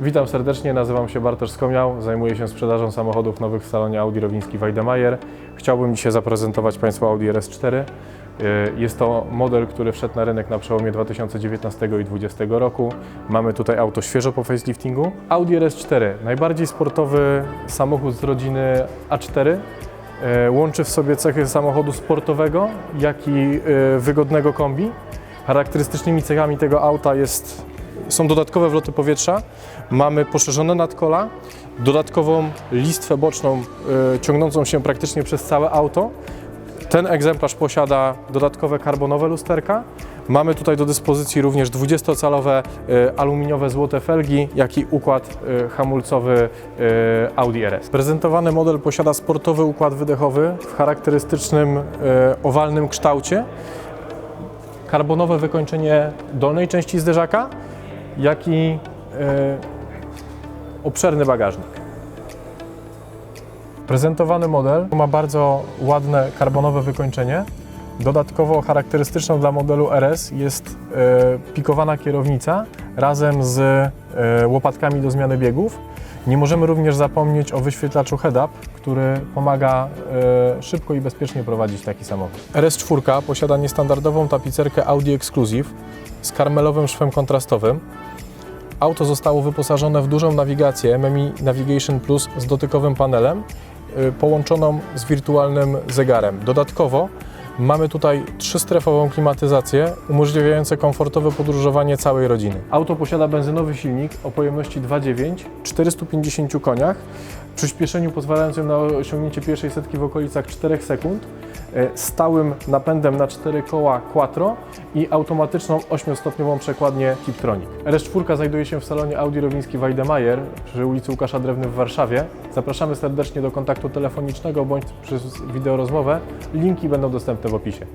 Witam serdecznie, nazywam się Bartosz Skomiał, zajmuję się sprzedażą samochodów nowych w salonie Audi Rowiński Weidemajer. Chciałbym dzisiaj zaprezentować Państwu Audi RS4. Y, Jest to model, który wszedł na rynek na przełomie 2019 i 2020 roku. Mamy tutaj auto świeżo po faceliftingu. Audi RS4, najbardziej sportowy samochód z rodziny A4. E, Łączy w sobie cechy samochodu sportowego, jak i e, wygodnego kombi. Charakterystycznymi cechami tego auta jest, są dodatkowe wloty powietrza, mamy poszerzone nadkola, dodatkową listwę boczną e, ciągnącą się praktycznie przez całe auto. Ten egzemplarz posiada dodatkowe karbonowe lusterka. Mamy tutaj do dyspozycji również 20-calowe e, aluminiowe złote felgi, jak i układ e, hamulcowy Audi RS. Prezentowany model posiada sportowy układ wydechowy w charakterystycznym owalnym kształcie, karbonowe wykończenie dolnej części zderzaka, jak i e, obszerny bagażnik. Prezentowany model ma bardzo ładne karbonowe wykończenie. Dodatkowo charakterystyczną dla modelu RS jest e, pikowana kierownica razem z e, łopatkami do zmiany biegów. Nie możemy również zapomnieć o wyświetlaczu head-up, który pomaga e, szybko i bezpiecznie prowadzić taki samochód. RS4 posiada niestandardową tapicerkę Audi Exclusive z karmelowym szwem kontrastowym. Auto zostało wyposażone w dużą nawigację MMI Navigation Plus z dotykowym panelem, y, połączoną z wirtualnym zegarem. Dodatkowo mamy tutaj trzystrefową klimatyzację umożliwiającą komfortowe podróżowanie całej rodziny. Auto posiada benzynowy silnik o pojemności 2,9, 450 koniach, przyspieszeniu pozwalającym na osiągnięcie pierwszej setki w okolicach 4 sekund, e, stałym napędem na 4 koła Quattro i automatyczną 8-stopniową przekładnię Tiptronic. RS4 znajduje się w salonie Audi Rowiński Weidemajer przy ulicy Łukasza Drewny w Warszawie. Zapraszamy serdecznie do kontaktu telefonicznego bądź przez wideorozmowę. Linki będą dostępne w opisie.